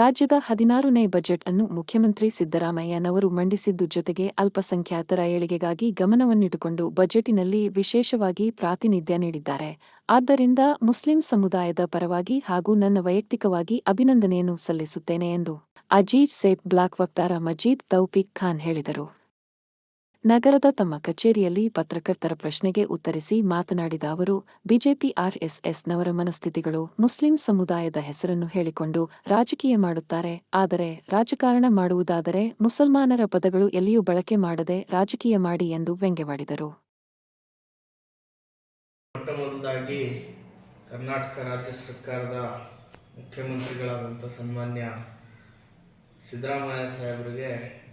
ರಾಜ್ಯದ ಹದಿನಾರನೇ ಬಜೆಟ್ ಅನ್ನು ಮುಖ್ಯಮಂತ್ರಿ ಸಿದ್ದರಾಮಯ್ಯನವರು ಮಂಡಿಸಿದ್ದು ಜೊತೆಗೆ ಅಲ್ಪಸಂಖ್ಯಾತರ ಏಳಿಗೆಗಾಗಿ ಗಮನವನ್ನಿಟ್ಟುಕೊಂಡು ಬಜೆಟಿನಲ್ಲಿ ವಿಶೇಷವಾಗಿ ಪ್ರಾತಿನಿಧ್ಯ ನೀಡಿದ್ದಾರೆ. ಆದ್ದರಿಂದ ಮುಸ್ಲಿಂ ಸಮುದಾಯದ ಪರವಾಗಿ ಹಾಗೂ ನನ್ನ ವೈಯಕ್ತಿಕವಾಗಿ ಅಭಿನಂದನೆಯನ್ನು ಸಲ್ಲಿಸುತ್ತೇನೆ ಎಂದು ಅಜೀಜ್ ಸೇಠ್ ಬ್ಲಾಕ್ ವಕ್ತಾರ ಮಜೀದ್ ತೌಫಿಕ್ ಖಾನ್ ಹೇಳಿದರು. ನಗರದ ತಮ್ಮ ಕಚೇರಿಯಲ್ಲಿ ಪತ್ರಕರ್ತರ ಪ್ರಶ್ನೆಗೆ ಉತ್ತರಿಸಿ ಮಾತನಾಡಿದ ಅವರು, ಬಿಜೆಪಿ ಆರ್ಎಸ್ಎಸ್ನವರ ಮನಸ್ಥಿತಿಗಳು ಮುಸ್ಲಿಂ ಸಮುದಾಯದ ಹೆಸರನ್ನು ಹೇಳಿಕೊಂಡು ರಾಜಕೀಯ ಮಾಡುತ್ತಾರೆ. ಆದರೆ ರಾಜಕಾರಣ ಮಾಡುವುದಾದರೆ ಮುಸಲ್ಮಾನರ ಪದಗಳು ಎಲ್ಲಿಯೂ ಬಳಕೆ ಮಾಡದೆ ರಾಜಕೀಯ ಮಾಡಿ ಎಂದು ವ್ಯಂಗ್ಯವಾಡಿದರು. ಕರ್ನಾಟಕ ರಾಜ್ಯ ಸರ್ಕಾರದ ಮುಖ್ಯಮಂತ್ರಿಗಳಾದಂಥ ಸಿದ್ದರಾಮಯ್ಯ ಸಾಹೇಬರಿಗೆ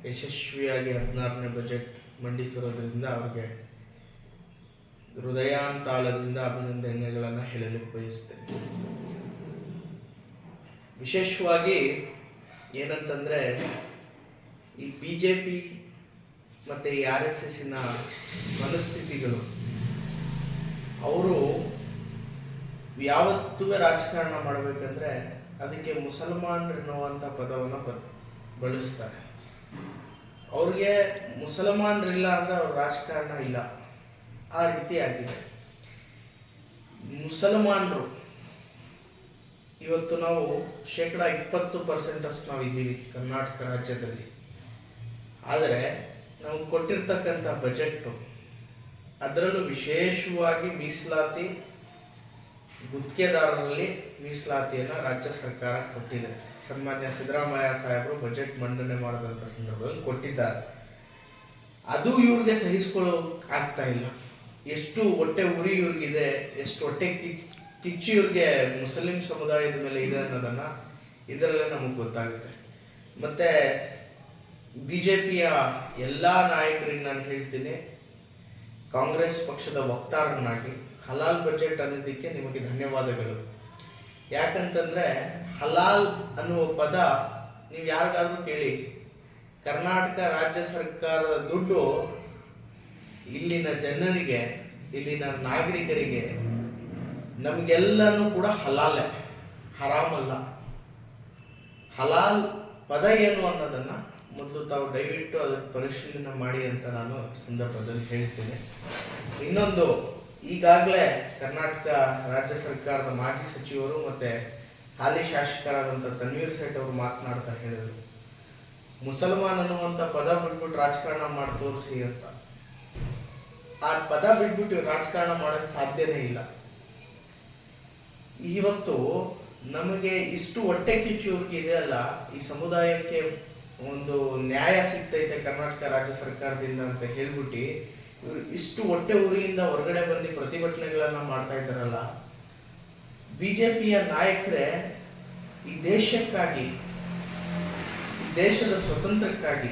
ಯಶಸ್ವಿಯಾಗಿ ಹದಿನಾರನೇ ಬಜೆಟ್ ಮಂಡಿಸಿರೋದ್ರಿಂದ ಅವರಿಗೆ ಹೃದಯಾಂತಾಳದಿಂದ ಅಭಿನಂದನೆಗಳನ್ನು ಹೇಳಲು ಬಯಸ್ತೇನೆ. ವಿಶೇಷವಾಗಿ ಏನಂತಂದರೆ ಈ ಬಿ ಜೆ ಪಿ ಮತ್ತು ಈ ಆರ್ ಎಸ್ ಎಸ್ಸಿನ ಮನಸ್ಥಿತಿಗಳು, ಅವರು ಯಾವತ್ತೂ ರಾಜಕಾರಣ ಮಾಡಬೇಕಂದ್ರೆ ಅದಕ್ಕೆ ಮುಸಲ್ಮಾನ್ ಎನ್ನುವಂಥ ಪದವನ್ನು ಬ, ಬಳಸ್ತಾರೆ. ಅವ್ರಿಗೆ ಮುಸಲ್ಮಾನರಿಲ್ಲ ಅಂದರೆ ಅವ್ರ ರಾಜಕಾರಣ ಇಲ್ಲ. ಆ ರೀತಿ ಆಗಿದೆ. ಮುಸಲ್ಮಾನರು, ಇವತ್ತು ನಾವು ಶೇಕಡ ಇಪ್ಪತ್ತು ಪರ್ಸೆಂಟಷ್ಟು ನಾವು ಇದ್ದೀವಿ ಕರ್ನಾಟಕ ರಾಜ್ಯದಲ್ಲಿ. ಆದರೆ ನಮಗೆ ಕೊಟ್ಟಿರ್ತಕ್ಕಂಥ ಬಜೆಟ್ಟು, ಅದರಲ್ಲೂ ವಿಶೇಷವಾಗಿ ಮೀಸಲಾತಿ ಗುತ್ತಿಗೆದಾರರಲ್ಲಿ ಮೀಸಲಾತಿಯನ್ನು ರಾಜ್ಯ ಸರ್ಕಾರ ಕೊಟ್ಟಿದೆ. ಸನ್ಮಾನ್ಯ ಸಿದ್ದರಾಮಯ್ಯ ಸಾಹೇಬರು ಬಜೆಟ್ ಮಂಡನೆ ಮಾಡಿದಂಥ ಸಂದರ್ಭದಲ್ಲಿ ಕೊಟ್ಟಿದ್ದಾರೆ. ಅದು ಇವ್ರಿಗೆ ಸಹಿಸ್ಕೊಳ್ಳೋಕೆ ಆಗ್ತಾ ಇಲ್ಲ. ಎಷ್ಟು ಹೊಟ್ಟೆ ಉರಿ ಇವ್ರಿಗಿದೆ, ಎಷ್ಟು ಹೊಟ್ಟೆ ಕಿಚ್, ಕಿಚ್ಚು ಇವ್ರಿಗೆ ಮುಸ್ಲಿಂ ಸಮುದಾಯದ ಮೇಲೆ ಇದೆ ಅನ್ನೋದನ್ನು ಇದರಲ್ಲೇ ನಮಗೆ ಗೊತ್ತಾಗುತ್ತೆ. ಮತ್ತು ಬಿ ಜೆ ಪಿಯ ಎಲ್ಲ ನಾಯಕರಿಗೆ ನಾನು ಹೇಳ್ತೀನಿ, ಕಾಂಗ್ರೆಸ್ ಪಕ್ಷದ ವಕ್ತಾರನಾಗಿ ಹಲಾಲ್ ಬಜೆಟ್ ಅನ್ನೋದಕ್ಕೆ ನಿಮಗೆ ಧನ್ಯವಾದಗಳು. ಯಾಕಂತಂದ್ರೆ ಹಲಾಲ್ ಅನ್ನುವ ಪದ ನೀವು ಯಾರಿಗಾದ್ರೂ ಕೇಳಿ. ಕರ್ನಾಟಕ ರಾಜ್ಯ ಸರ್ಕಾರದ ದುಡ್ಡು ಇಲ್ಲಿನ ಜನರಿಗೆ, ಇಲ್ಲಿನ ನಾಗರಿಕರಿಗೆ ನಮಗೆಲ್ಲನೂ ಕೂಡ ಹಲಾಲೆ, ಹರಾಮಲ್ಲ. ಹಲಾಲ್ ಪದ ಏನು ಅನ್ನೋದನ್ನ ಮೊದಲು ತಾವು ದಯವಿಟ್ಟು ಅದಕ್ಕೆ ಪರಿಶೀಲನೆ ಮಾಡಿ ಅಂತ ನಾನು ಸಂದರ್ಭದಲ್ಲಿ ಹೇಳ್ತೀನಿ. ಇನ್ನೊಂದು ಈಗಾಗಲೇ ಕರ್ನಾಟಕ ರಾಜ್ಯ ಸರ್ಕಾರದ ಮಾಜಿ ಸಚಿವರು ಮತ್ತೆ ಹಾಲಿ ಶಾಸಕರಾದಂಥ ತನ್ವೀರ್ ಸೇಠ್ ಅವರು ಮಾತನಾಡ್ತಾ ಹೇಳಿದರು. ಮುಸಲ್ಮಾನ್ ಅನ್ನುವಂಥ ಪದ ಬಿಟ್ಬಿಟ್ಟು ರಾಜಕಾರಣ ಮಾಡಿ ತೋರಿಸಿ ಅಂತ. ಆ ಪದ ಬಿಟ್ಬಿಟ್ಟು ರಾಜಕಾರಣ ಮಾಡೋಕ್ಕೆ ಸಾಧ್ಯನೇ ಇಲ್ಲ. ಇವತ್ತು ನಮಗೆ ಇಷ್ಟು ಹೊಟ್ಟೆ ಕಿಚ್ಚು ಇದೆ ಅಲ್ಲ, ಈ ಸಮುದಾಯಕ್ಕೆ ಒಂದು ನ್ಯಾಯ ಸಿಗ್ತೈತೆ ಕರ್ನಾಟಕ ರಾಜ್ಯ ಸರ್ಕಾರದಿಂದ ಅಂತ ಹೇಳ್ಬಿಟ್ಟು ಇಷ್ಟು ಹೊಟ್ಟೆ ಉರಿಯಿಂದ ಹೊರಗಡೆ ಬಂದು ಪ್ರತಿಭಟನೆಗಳನ್ನ ಮಾಡ್ತಾ ಇದ್ದಾರಲ್ಲ, ಬಿಜೆಪಿಯ ನಾಯಕರೇ ಈ ದೇಶಕ್ಕಾಗಿ ದೇಶದ ಸ್ವತಂತ್ರಕ್ಕಾಗಿ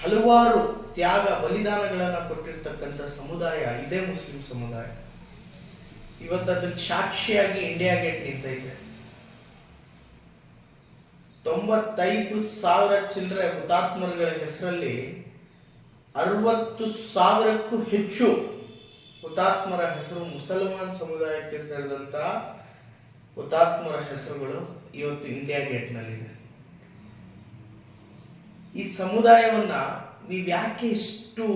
ಹಲವಾರು ತ್ಯಾಗ ಬಲಿದಾನಗಳನ್ನ ಕೊಟ್ಟಿರ್ತಕ್ಕಂಥ ಸಮುದಾಯ ಇದೇ ಮುಸ್ಲಿಂ ಸಮುದಾಯ. ಇವತ್ತು ಅದಕ್ಕೆ ಸಾಕ್ಷಿಯಾಗಿ ಇಂಡಿಯಾ ಗೇಟ್ ನಿಂತೈತೆ. ತೊಂಬತ್ತೈದು ಸಾವಿರ ಚಿಲ್ಲರೆ ಹುತಾತ್ಮರುಗಳ ಹೆಸರಲ್ಲಿ ಅರವತ್ತು ಸಾವಿರಕ್ಕೂ ಹೆಚ್ಚು ಹುತಾತ್ಮರ ಹೆಸರು ಮುಸಲ್ಮಾನ್ ಸಮುದಾಯಕ್ಕೆ ಸೇರಿದಂತಹ ಹುತಾತ್ಮರ ಹೆಸರುಗಳು ಇವತ್ತು ಇಂಡಿಯಾ ಗೇಟ್ನಲ್ಲಿದೆ ಈ ಸಮುದಾಯವನ್ನ ನೀವು ಯಾಕೆ ಇಷ್ಟು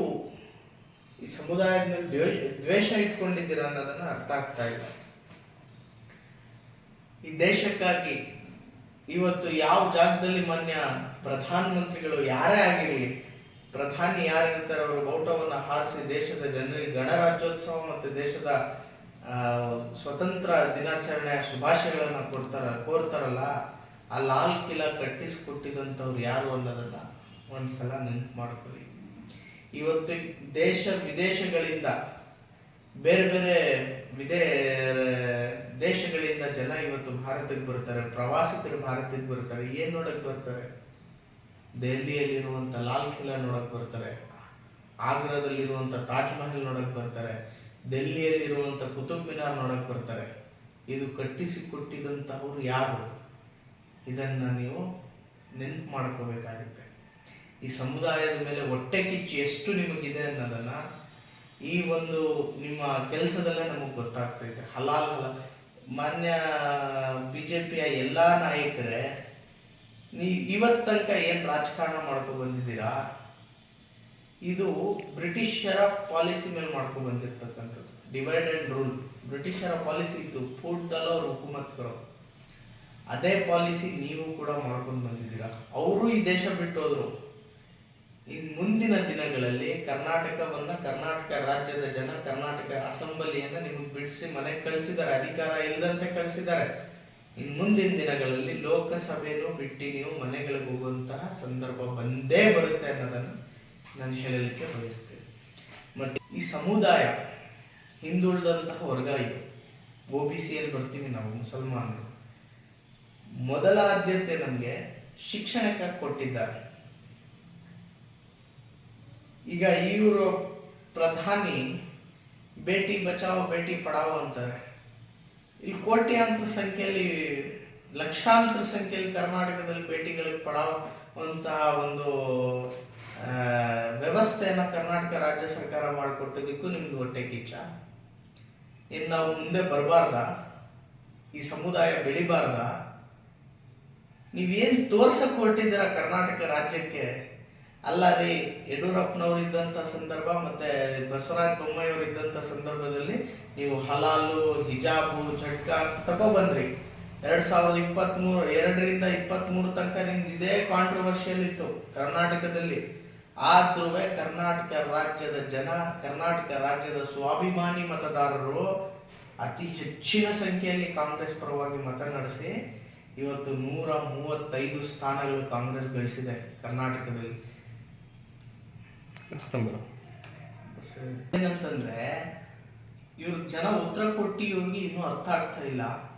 ಈ ಸಮುದಾಯದ ಮೇಲೆ ದ್ವೇಷ ದ್ವೇಷ ಇಟ್ಕೊಂಡಿದ್ದೀರಾ ಅನ್ನೋದನ್ನ ಅರ್ಥ ಆಗ್ತಾ ಇಲ್ಲ. ಈ ದೇಶಕ್ಕಾಗಿ ಇವತ್ತು ಯಾವ ಜಾಗದಲ್ಲಿ ಮಾನ್ಯ ಪ್ರಧಾನಮಂತ್ರಿಗಳು ಯಾರೇ ಆಗಿರಲಿ ಪ್ರಧಾನಿ ಯಾರಿರ್ತಾರೆ ಅವರು ಬೌಟವನ್ನು ಹಾರಿಸಿ ದೇಶದ ಜನರಿಗೆ ಗಣರಾಜ್ಯೋತ್ಸವ ಮತ್ತು ದೇಶದ ಸ್ವತಂತ್ರ ದಿನಾಚರಣೆಯ ಶುಭಾಶಯಗಳನ್ನು ಕೊಡ್ತಾರ, ಕೋರ್ತಾರಲ್ಲ, ಆ ಲಾಲ್ ಕಿಲಾ ಕಟ್ಟಿಸಿಕೊಟ್ಟಿದಂಥವ್ರು ಯಾರು ಅನ್ನೋದನ್ನ ಒಂದ್ಸಲ ನೆನಪು ಮಾಡ್ಕೊಳ್ಳಿ. ಇವತ್ತು ದೇಶ ವಿದೇಶಗಳಿಂದ, ಬೇರೆ ಬೇರೆ ವಿದೇ, ದೇಶಗಳಿಂದ ಜನ ಇವತ್ತು ಭಾರತಕ್ಕೆ ಬರ್ತಾರೆ ಪ್ರವಾಸಿಗರು ಭಾರತಕ್ಕೆ ಬರ್ತಾರೆ, ಏನು ನೋಡಕ್ಕೆ ಬರ್ತಾರೆ? ದೆಹಲಿಯಲ್ಲಿರುವಂತ ಲಾಲ್ ಕಿಲಾ ನೋಡಕ್ಕೆ ಬರ್ತಾರೆ ಆಗ್ರಾದಲ್ಲಿರುವಂತ ತಾಜ್ ಮಹಲ್ ನೋಡಕ್ಕೆ ಬರ್ತಾರೆ ದೆಹಲಿಯಲ್ಲಿರುವಂತ ಕುತುಬ್ ಮಿನಾರ್ ನೋಡಕ್ಕೆ ಬರ್ತಾರೆ. ಇದು ಕಟ್ಟಿಸಿ ಕೊಟ್ಟಿದಂತಹವ್ರು ಯಾರು? ಇದನ್ನ ನೀವು ನೆನಪು ಮಾಡ್ಕೋಬೇಕಾಗುತ್ತೆ. ಈ ಸಮುದಾಯದ ಮೇಲೆ ಹೊಟ್ಟೆ ಕಿಚ್ಚು ಎಷ್ಟು ನಿಮಗಿದೆ ಅನ್ನೋದನ್ನು ಈ ಒಂದು ನಿಮ್ಮ ಕೆಲಸದಲ್ಲೇ ನಮಗೆ ಗೊತ್ತಾಗ್ತೈತೆ ಹಲಾಲ್ ಹಲಾಲ್. ಮಾನ್ಯ ಬಿಜೆಪಿಯ ಎಲ್ಲ ನಾಯಕರೇ ನೀವು ಇವತ್ತು ತನಕ ಏನು ರಾಜಕಾರಣ ಮಾಡ್ಕೊಂಡು ಬಂದಿದ್ದೀರಾ? ಇದು ಬ್ರಿಟಿಷರ ಪಾಲಿಸಿ ಮೇಲೆ ಮಾಡ್ಕೊಂಡು ಬಂದಿರ್ತಕ್ಕಂಥದ್ದು. ಡಿವೈಡ್ ಅಂಡ್ ರೂಲ್ ಬ್ರಿಟಿಷರ ಪಾಲಿಸಿ ಇತ್ತು. ಫೂಟ್ ದಲ್ ಅವ್ರ ಹುಕುಮತ್ ಕರೋ ಅದೇ ಪಾಲಿಸಿ ನೀವು ಕೂಡ ಮಾಡ್ಕೊಂಡು ಬಂದಿದ್ದೀರಾ? ಅವರು ಈ ದೇಶ ಬಿಟ್ಟು ಇನ್ ಮುಂದಿನ ದಿನಗಳಲ್ಲಿ ಕರ್ನಾಟಕವನ್ನ ಕರ್ನಾಟಕ ರಾಜ್ಯದ ಜನ ಕರ್ನಾಟಕ ಅಸೆಂಬ್ಲಿಯನ್ನ ನಿಮಗೆ ಬಿಡಿಸಿ ಮನೆಗೆ ಕಳಿಸಿದ್ದಾರೆ. ಅಧಿಕಾರ ಇಲ್ಲದಂತೆ ಕಳಿಸಿದ್ದಾರೆ. ಇನ್ ಮುಂದಿನ ದಿನಗಳಲ್ಲಿ ಲೋಕಸಭೆಯನ್ನು ಬಿಟ್ಟು ನೀವು ಮನೆಗಳಿಗೆ ಹೋಗುವಂತಹ ಸಂದರ್ಭ ಬಂದೇ ಬರುತ್ತೆ ಅನ್ನೋದನ್ನು ನಾನು ಹೇಳಲಿಕ್ಕೆ ಬಯಸ್ತೇನೆ. ಮತ್ತೆ ಈ ಸಮುದಾಯ ಹಿಂದುಳಿದಂತಹ ವರ್ಗ ಇದು ಒ ಬಿ ಸಿಯಲ್ಲಿ ಬರ್ತೀವಿ ನಾವು, ಮುಸಲ್ಮಾನರು. ಮೊದಲ ಆದ್ಯತೆ ನಮಗೆ ಶಿಕ್ಷಣಕ್ಕೆ ಕೊಟ್ಟಿದ್ದಾರೆ. ಈಗ ಇವರು ಪ್ರಧಾನಿ, ಬೇಟಿ ಬಚಾವ್, ಬೇಟಿ ಪಡಾವ್ ಅಂತಾರೆ. ಇಲ್ಲಿ ಕೋಟ್ಯಾಂತರ ಸಂಖ್ಯೆಯಲ್ಲಿ, ಲಕ್ಷಾಂತರ ಸಂಖ್ಯೆಯಲ್ಲಿ ಕರ್ನಾಟಕದಲ್ಲಿ ಭೇಟಿಗಳಿಗೆ ಪಡುವಂತಹ ಒಂದು ವ್ಯವಸ್ಥೆಯನ್ನು ಕರ್ನಾಟಕ ರಾಜ್ಯ ಸರ್ಕಾರ ಮಾಡಿಕೊಟ್ಟಿದ್ದಕ್ಕೂ ನಿಮ್ಗೆ ಹೊಟ್ಟೆ ಕಿಚ್ಚ. ಇನ್ನು ನಾವು ಮುಂದೆ ಬರಬಾರ್ದ? ಈ ಸಮುದಾಯ ಬೆಳಿಬಾರ್ದ? ನೀವೇನು ತೋರ್ಸಕ್ಕೆ ಹೊರಟಿದ್ದೀರಾ ಕರ್ನಾಟಕ ರಾಜ್ಯಕ್ಕೆ? ಅಲ್ಲ ರೀ, ಯಡಿಯೂರಪ್ಪನವ್ರು ಇದ್ದಂಥ ಸಂದರ್ಭ ಮತ್ತೆ ಬಸವರಾಜ ಬೊಮ್ಮಾಯಿಯವರು ಇದ್ದಂಥ ಸಂದರ್ಭದಲ್ಲಿ ನೀವು ಹಲಾಲು, ಹಿಜಾಬು ಝಟ್ಕ ತಗೊಬಂದ್ರಿ. ಎರಡು ಸಾವಿರದ ಇಪ್ಪತ್ತ್ಮೂರು ಎರಡರಿಂದ ಇಪ್ಪತ್ತ್ ಮೂರು ತನಕ ನಿಮ್ದು ಇದೇ ಕಾಂಟ್ರವರ್ಷಿಯಲ್ ಇತ್ತು ಕರ್ನಾಟಕದಲ್ಲಿ. ಆದ್ರೂ ಕರ್ನಾಟಕ ರಾಜ್ಯದ ಜನ, ಕರ್ನಾಟಕ ರಾಜ್ಯದ ಸ್ವಾಭಿಮಾನಿ ಮತದಾರರು ಅತಿ ಹೆಚ್ಚಿನ ಸಂಖ್ಯೆಯಲ್ಲಿ ಕಾಂಗ್ರೆಸ್ ಪರವಾಗಿ ಮತ ನಡೆಸಿ ಇವತ್ತು ನೂರ ಮೂವತ್ತೈದು ಸ್ಥಾನಗಳು ಕಾಂಗ್ರೆಸ್ ಗಳಿಸಿದೆ ಕರ್ನಾಟಕದಲ್ಲಿ. ಏನಂತಂದ್ರೆ, ಇವ್ರ ಜನ ಉತ್ತರ ಕೊಟ್ಟು ಇವ್ರಿಗೆ ಇನ್ನೂ ಅರ್ಥ ಆಗ್ತಾ ಇಲ್ಲ.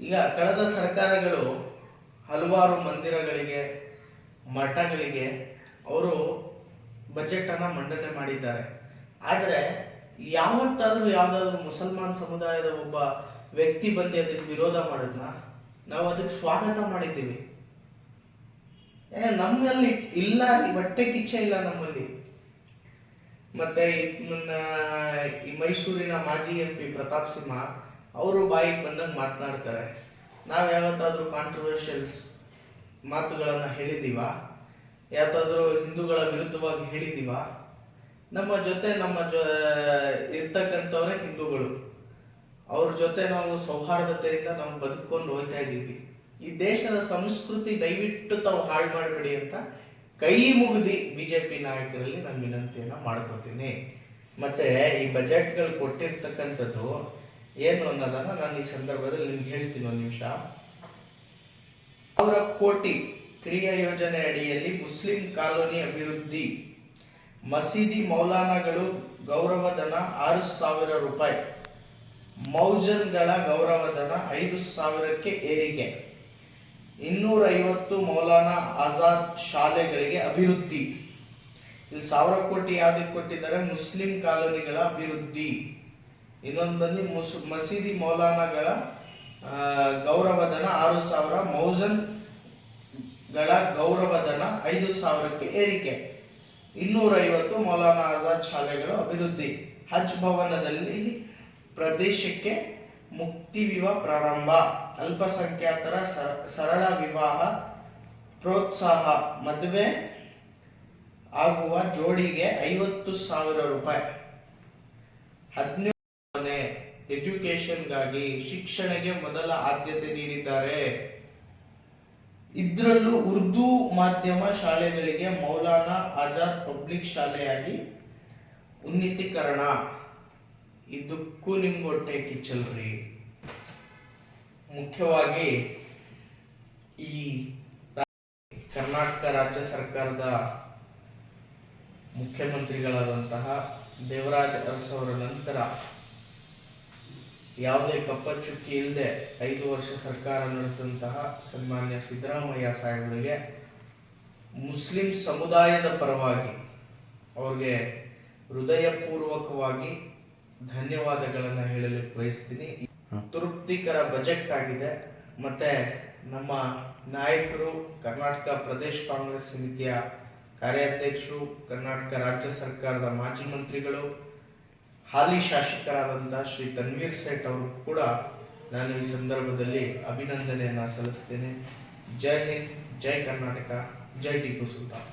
ಈಗ ಕಳೆದ ಸರ್ಕಾರಗಳು ಹಲವಾರು ಮಂದಿರಗಳಿಗೆ, ಮಠಗಳಿಗೆ ಅವರು ಬಜೆಟ್ ಅನ್ನ ಮಂಡನೆ ಮಾಡಿದ್ದಾರೆ. ಆದರೆ ಯಾವತ್ತಾದರೂ ಯಾವ್ದಾದ್ರು ಮುಸಲ್ಮಾನ್ ಸಮುದಾಯದ ಒಬ್ಬ ವ್ಯಕ್ತಿ ಬಂದು ಅದಕ್ಕೆ ವಿರೋಧ ಮಾಡಿದ್ನ? ನಾವು ಅದಕ್ಕೆ ಸ್ವಾಗತ ಮಾಡಿದ್ದೀವಿ. ನಮ್ಮಲ್ಲಿ ಇಲ್ಲ ಬಟ್ಟೆ ಕಿಚ್ಚ ಇಲ್ಲ ನಮ್ಮಲ್ಲಿ. ಮತ್ತೆ ಈ ನನ್ನ ಈ ಮೈಸೂರಿನ ಮಾಜಿ ಎಂ ಪಿ ಪ್ರತಾಪ್ ಸಿಂಹ ಅವರು ಬಾಯಿಗೆ ಬಂದಂಗೆ ಮಾತನಾಡ್ತಾರೆ. ನಾವು ಯಾವತ್ತಾದರೂ ಕಾಂಟ್ರವರ್ಷಿಯಲ್ ಮಾತುಗಳನ್ನು ಹೇಳಿದೀವ? ಯಾವತ್ತಾದರೂ ಹಿಂದೂಗಳ ವಿರುದ್ಧವಾಗಿ ಹೇಳಿದೀವ? ನಮ್ಮ ಜೊತೆ ನಮ್ಮ ಜೊ, ಇರ್ತಕ್ಕಂಥವ್ರೆ ಹಿಂದೂಗಳು. ಅವ್ರ ಜೊತೆ ನಾವು ಸೌಹಾರ್ದತೆಯಿಂದ ನಾವು ಬದುಕೊಂಡು ಹೋಗ್ತಾ ಇದ್ದೀವಿ ಈ ದೇಶದ ಸಂಸ್ಕೃತಿ ದಯವಿಟ್ಟು ತಾವು ಹಾಳು ಮಾಡಬೇಡಿ ಅಂತ ಕೈ ಮುಗಿದಿ ಬಿಜೆಪಿ ನಾಯಕರಲ್ಲಿ ನಾನು ವಿನಂತಿಯನ್ನು ಮಾಡ್ಕೋತೀನಿ. ಮತ್ತೆ ಈ ಬಜೆಟ್ಗಳು ಕೊಟ್ಟಿರ್ತಕ್ಕಂಥದ್ದು ಏನು ಅನ್ನೋದನ್ನ ನಾನು ಈ ಸಂದರ್ಭದಲ್ಲಿ ನಿಮ್ಗೆ ಹೇಳ್ತೀನಿ ಒಂದು ನಿಮಿಷ. ಅವರ ಕೋಟಿ ಕ್ರಿಯಾ ಯೋಜನೆ ಅಡಿಯಲ್ಲಿ ಮುಸ್ಲಿಂ ಕಾಲೋನಿ ಅಭಿವೃದ್ಧಿ. ಮಸೀದಿ ಮೌಲಾನಾಗಳು ಗೌರವಧನ ಆರು ಸಾವಿರ ರೂಪಾಯಿ. ಮೌಜನ್ಗಳ ಗೌರವಧನ ಐದು ಸಾವಿರಕ್ಕೆ ಏರಿಕೆ. ಇನ್ನೂರ ಐವತ್ತು ಮೌಲಾನಾ ಆಜಾದ್ ಶಾಲೆಗಳಿಗೆ ಅಭಿವೃದ್ಧಿ. ಇಲ್ಲಿ ಸಾವಿರ ಕೋಟಿ ಯಾವ್ದಕ್ಕೆ ಕೊಟ್ಟಿದ್ದಾರೆ ಮುಸ್ಲಿಂ ಕಾಲೋನಿಗಳ ಅಭಿವೃದ್ಧಿ. ಇನ್ನೊಂದು ಬಂದು ಮುಸ್, ಮಸೀದಿ ಮೌಲಾನಾಗಳ ಗೌರವಧನ ಆರು ಸಾವಿರ ಮೌಜನ್ಗಳ ಗೌರವಧನ ಐದು ಸಾವಿರಕ್ಕೆ ಏರಿಕೆ. ಇನ್ನೂರ ಐವತ್ತು ಮೌಲಾನಾ ಆಜಾದ್ ಶಾಲೆಗಳ ಅಭಿವೃದ್ಧಿ. ಹಜ್ ಭವನದಲ್ಲಿ ಪ್ರದೇಶಕ್ಕೆ ಮುಕ್ತಿ ವಿವಾಹ ಪ್ರಾರಂಭ. ಅಲ್ಪಸಂಖ್ಯಾತರ ಸರಳ ವಿವಾಹ, ಪ್ರೋತ್ಸಾಹ, ಮದುವೆ ಆಗುವ ಜೋಡಿಗೆ ಐವತ್ತು ಸಾವಿರ ರೂಪಾಯಿ. ಹದಿನೇಳು ಎಜುಕೇಶನ್ಗಾಗಿ ಶಿಕ್ಷಣಕ್ಕೆ ಮೊದಲ ಆದ್ಯತೆ ನೀಡಿದ್ದಾರೆ. ಇದರಲ್ಲೂ ಉರ್ದು ಮಾಧ್ಯಮ ಶಾಲೆಗಳಿಗೆ ಮೌಲಾನಾ ಆಜಾದ್ ಪಬ್ಲಿಕ್ ಶಾಲೆಯಾಗಿ ಉನ್ನತೀಕರಣ. ಇದಕ್ಕೂ ನಿಮ್ಗೆ ಹೊಟ್ಟೆ ಕಿಚ್ಚಲ್ರಿ. ಮುಖ್ಯವಾಗಿ ಈ ಕರ್ನಾಟಕ ರಾಜ್ಯ ಸರ್ಕಾರದ ಮುಖ್ಯಮಂತ್ರಿಗಳಾದಂತಹ ದೇವರಾಜ್ ಅರಸ್ ಅವರ ನಂತರ ಯಾವುದೇ ಕಪ್ಪಚ್ಚುಕ್ಕಿ ಇಲ್ಲದೆ ಐದು ವರ್ಷ ಸರ್ಕಾರ ನಡೆಸಿದಂತಹ ಸನ್ಮಾನ್ಯ ಸಿದ್ದರಾಮಯ್ಯ ಸಾಹೇಬರಿಗೆ ಮುಸ್ಲಿಂ ಸಮುದಾಯದ ಪರವಾಗಿ ಅವ್ರಿಗೆ ಹೃದಯಪೂರ್ವಕವಾಗಿ ಧನ್ಯವಾದಗಳನ್ನು ಹೇಳಲು ಬಯಸ್ತೀನಿ. ತೃಪ್ತಿಕರ ಬಜೆಟ್ ಆಗಿದೆ. ಮತ್ತೆ ನಮ್ಮ ನಾಯಕರು ಕರ್ನಾಟಕ ಪ್ರದೇಶ ಕಾಂಗ್ರೆಸ್ ಸಮಿತಿಯ ಕಾರ್ಯಾಧ್ಯಕ್ಷರು, ಕರ್ನಾಟಕ ರಾಜ್ಯ ಸರ್ಕಾರದ ಮಾಜಿ ಮಂತ್ರಿಗಳು, ಹಾಲಿ ಶಾಸಕರಾದಂತಹ ಶ್ರೀ ತನ್ವೀರ್ ಸೇಠ್ ಅವರು ಕೂಡ ನಾನು ಈ ಸಂದರ್ಭದಲ್ಲಿ ಅಭಿನಂದನೆಯನ್ನು ಸಲ್ಲಿಸ್ತೇನೆ. ಜೈ ಹಿಂದ್, ಜೈ ಕರ್ನಾಟಕ, ಜೈ ಟಿಪ್ಪು ಸುಲ್ತಾನ್.